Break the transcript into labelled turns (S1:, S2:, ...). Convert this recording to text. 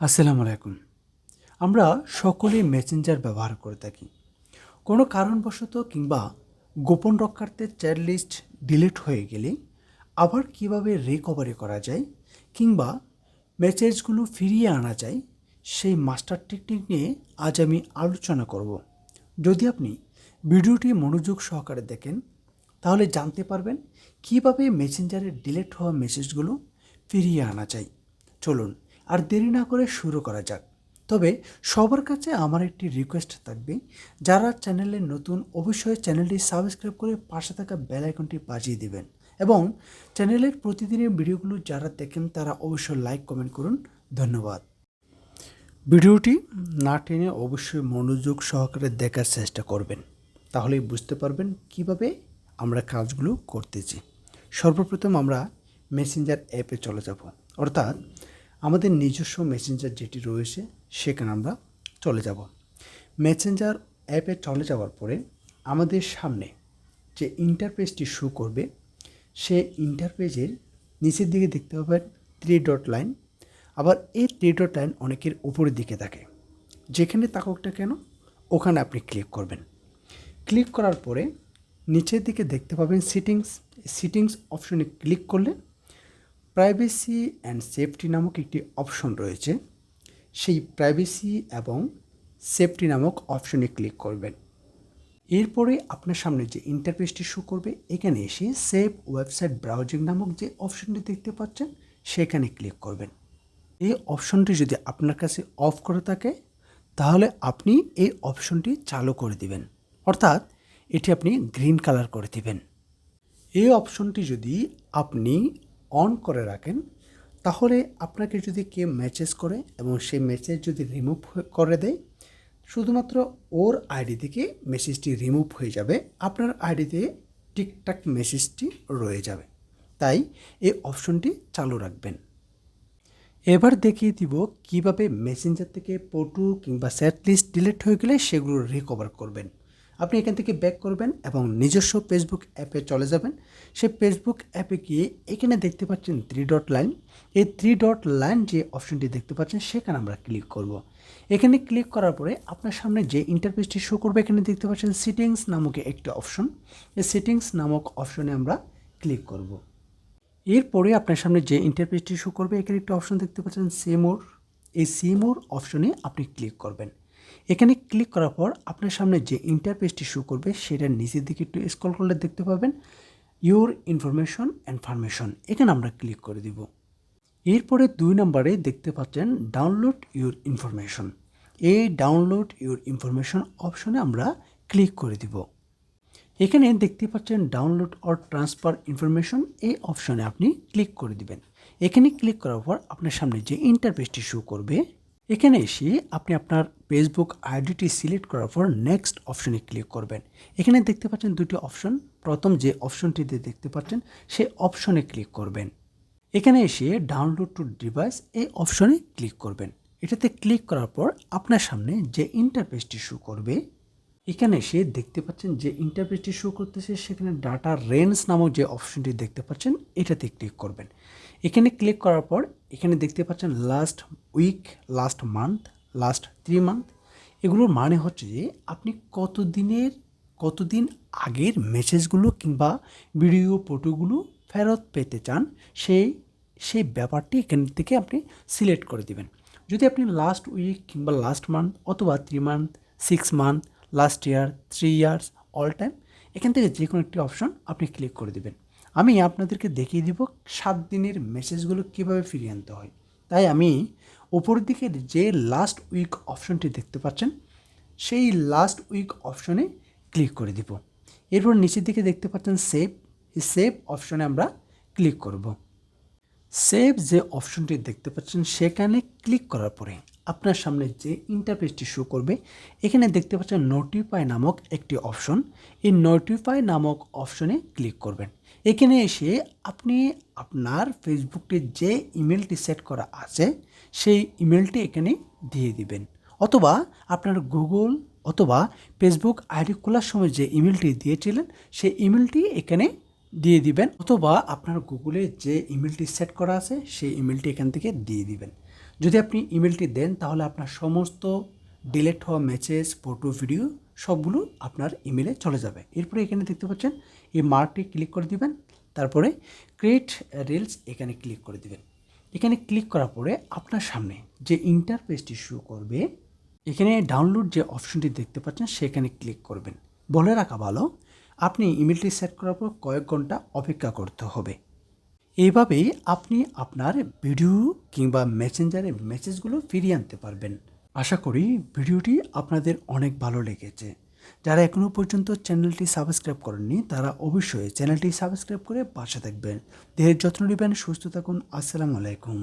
S1: আসসালামু আলাইকুম। আমরা সকলেই মেসেঞ্জার ব্যবহার করে থাকি। কোনো কারণবশত কিংবা গোপন রক্ষার্থে চ্যাট লিস্ট ডিলিট হয়ে গেলে আবার কীভাবে রিকভারি করা যায় কিংবা মেসেজগুলো ফিরিয়ে আনা যায়, সেই মাস্টার টেকনিক নিয়ে আজ আমি আলোচনা করব। যদি আপনি ভিডিওটি মনোযোগ সহকারে দেখেন, তাহলে জানতে পারবেন কীভাবে মেসেঞ্জারে ডিলিট হওয়া মেসেজগুলো ফিরিয়ে আনা যায়। চলুন আর দেরি না করে শুরু করা যাক। তবে সবার কাছে আমার একটি রিকোয়েস্ট থাকবে, যারা চ্যানেলে নতুন অবশ্যই চ্যানেলটি সাবস্ক্রাইব করে পাশে থাকা বেল আইকনটি বাজিয়ে দিবেন এবং চ্যানেলের প্রতিদিনের ভিডিওগুলো যারা দেখেন তারা অবশ্যই লাইক কমেন্ট করুন। ধন্যবাদ। ভিডিওটি না টেনে অবশ্যই মনোযোগ সহকারে দেখার চেষ্টা করবেন, তাহলেই বুঝতে পারবেন কীভাবে আমরা কাজগুলো করতেছি। সর্বপ্রথম আমরা মেসেঞ্জার অ্যাপে চলে যাব, অর্থাৎ আমাদের নিজস্ব মেসেঞ্জার যেটি রয়েছে, সেখানে আমরা চলে যাব। মেসেঞ্জার অ্যাপে চলে যাওয়ার পরে আমাদের সামনে যে ইন্টারপেজটি শো করবে, সে ইন্টারপেজের নিচের দিকে দেখতে পাবেন থ্রি ডট লাইন আবার এই থ্রি ডট লাইন অনেকের উপরের দিকে থাকে। যেখানে তাককটা কেন, ওখানে আপনি ক্লিক করবেন। ক্লিক করার পরে নিচের দিকে দেখতে পাবেন সিটিংস সিটিংস অপশনে ক্লিক করলে প্রাইভেসি অ্যান্ড সেফটি নামক একটি অপশন রয়েছে। সেই প্রাইভেসি এবং সেফটি নামক অপশনে ক্লিক করবেন। এরপরে আপনার সামনে যে ইন্টারফেসটি শো করবে, এখানে এসে সেভ ওয়েবসাইট ব্রাউজিং নামক যে অপশনটি দেখতে পাচ্ছেন, সেখানে ক্লিক করবেন। এই অপশনটি যদি আপনার কাছে অফ করে থাকে, তাহলে আপনি এই অপশনটি চালু করে দিবেন। অর্থাৎ এটি আপনি গ্রিন কালার করে দিবেন। এই অপশনটি যদি আপনি অন করে রাখেন, তাহলে আপনাকে যদি কেউ মেসেজ করে এবং সেই মেসেজ যদি রিমুভ করে দেয়, শুধুমাত্র ওর আইডি থেকে মেসেজটি রিমুভ হয়ে যাবে, আপনার আইডিতে ঠিকঠাক মেসেজটি রয়ে যাবে। তাই এই অপশনটি চালু রাখবেন। এবার দেখিয়ে দিব কীভাবে মেসেঞ্জার থেকে পটু কিংবা স্যাট লিস্ট ডিলিট হয়ে গেলে সেগুলো রিকভার করবেন। আপনি এখান থেকে ব্যাক করবেন এবং নিজস্ব ফেসবুক অ্যাপে চলে যাবেন। সেই ফেসবুক অ্যাপে গিয়ে এখানে দেখতে পাচ্ছেন থ্রি ডট লাইন এই থ্রি ডট লাইন যে অপশনটি দেখতে পাচ্ছেন, সেখানে আমরা ক্লিক করব। এখানে ক্লিক করার পরে আপনার সামনে যে ইন্টারফেসটি শো করবে, এখানে দেখতে পাচ্ছেন সেটিংস নামক একটি অপশন এই সেটিংস নামক অপশনে আমরা ক্লিক করব। এরপরে আপনার সামনে যে ইন্টারফেসটি শো করবে, এখানে একটি অপশন দেখতে পাচ্ছেন সিমোর এই সিমোর অপশনে আপনি ক্লিক করবেন। এখানে ক্লিক করার পর আপনার সামনে যে ইন্টারফেসটি শো করবে সেটার নিচের দিকে একটু স্ক্রল করলে দেখতে পাবেন। ইউর ইনফরমেশন অ্যান্ড এখানে আমরা ক্লিক করে দিব। এরপরে দুই নম্বরে দেখতে পাচ্ছেন ডাউনলোড ইউর ইনফরমেশন এই ডাউনলোড ইউর ইনফরমেশন অপশনে আমরা ক্লিক করে দিব। এখানে দেখতে পাচ্ছেন ডাউনলোড অর ট্রান্সফার ইনফরমেশন এই অপশনে আপনি ক্লিক করে দিবেন। এখানে ক্লিক করার পর আপনার সামনে যে ইন্টারফেসটি শো করবে, এখানে এসে আপনি আপনার ফেসবুক আইডিটি সিলেক্ট করার পর নেক্সট অপশনে ক্লিক করবেন। এখানে দেখতে পাচ্ছেন দুটি অপশন প্রথম যে অপশনটিতে দেখতে পাচ্ছেন, সেই অপশনে ক্লিক করবেন। এখানে এসে ডাউনলোড টু ডিভাইস এই অপশনে ক্লিক করবেন। এটাতে ক্লিক করার পর আপনার সামনে যে ইন্টারফেসটি শো করবে, এখানে এসে দেখতে পাচ্ছেন যে ইন্টারফেসটি শো করতেছে, সেখানে ডাটা রেঞ্জ নামক যে অপশনটি দেখতে পাচ্ছেন, এটাতে ক্লিক করবেন। এখানে ক্লিক করার পর এখানে দেখতে পাচ্ছেন last week last month last three month এগুলোর মানে হচ্ছে যে আপনি কতদিনের, কতদিন আগের মেসেজগুলো কিংবা ভিডিও ফটোগুলো ফেরত পেতে চান, সেই সেই ব্যাপারটি এখান থেকে আপনি সিলেক্ট করে দিবেন। যদি আপনি লাস্ট উইক কিংবা লাস্ট মান্থ অথবা three month six month last year three years all time এখান থেকে যে কোনো একটি অপশন আপনি ক্লিক করে দেবেন। আমি আপনাদেরকে দেখিয়ে দিব সাত দিনের মেসেজগুলো কীভাবে ফিরিয়ে আনতে হয়। তাই আমি উপরের দিকে যে লাস্ট উইক অপশনটি দেখতে পাচ্ছেন, সেই লাস্ট উইক অপশনে ক্লিক করে দিব। এরপর নিচের দিকে দেখতে পাচ্ছেন সেভ এই সেভ অপশনে আমরা ক্লিক করব। সেভ যে অপশনটি দেখতে পাচ্ছেন, সেখানে ক্লিক করার পরে আপনার সামনে যে ইন্টারফেসটি শো করবে, এখানে দেখতে পাচ্ছেন নোটিফাই নামক একটি অপশন এই নোটিফাই নামক অপশনে ক্লিক করবেন। এখানে এসে আপনি আপনার ফেসবুকটির যে ইমেলটি সেট করা আছে, সেই ইমেলটি এখানে দিয়ে দিবেন। অথবা আপনার গুগল অথবা ফেসবুক আইডি খোলার সময় যে ইমেলটি দিয়েছিলেন, সেই ইমেলটি এখানে দিয়ে দিবেন। অথবা আপনার গুগলে যে ইমেলটি সেট করা আছে, সেই ইমেলটি এখান থেকে দিয়ে দিবেন। যদি আপনি ইমেলটি দেন, তাহলে আপনার সমস্ত ডিলেট হওয়া মেসেজ, ফটো, ভিডিও সবগুলো আপনার ইমেলে চলে যাবে। এরপরে এখানে দেখতে পাচ্ছেন, এই মার্কটি ক্লিক করে দিবেন, তারপরে ক্রিয়েট রিলস এখানে ক্লিক করে দিবেন। এখানে ক্লিক করার পরে আপনার সামনে যে ইন্টারফেসটি শো করবে, এখানে ডাউনলোড যে অপশনটি দেখতে পাচ্ছেন, সেখানে ক্লিক করবেন। বলে রাখা ভালো, আপনি ইমেলটি সেট করার পর কয়েক ঘণ্টা অপেক্ষা করতে হবে। এইভাবেই আপনি আপনার ভিডিও কিংবা মেসেঞ্জারে মেসেজগুলো ফিরিয়ে আনতে পারবেন। আশা করি ভিডিওটি আপনাদের অনেক ভালো লেগেছে। যারা এখনও পর্যন্ত চ্যানেলটি সাবস্ক্রাইব করেননি, তারা অবশ্যই চ্যানেলটি সাবস্ক্রাইব করে পাশে থাকবেন। দেহের যত্ন নেবেন, সুস্থ থাকুন। আসসালামু আলাইকুম।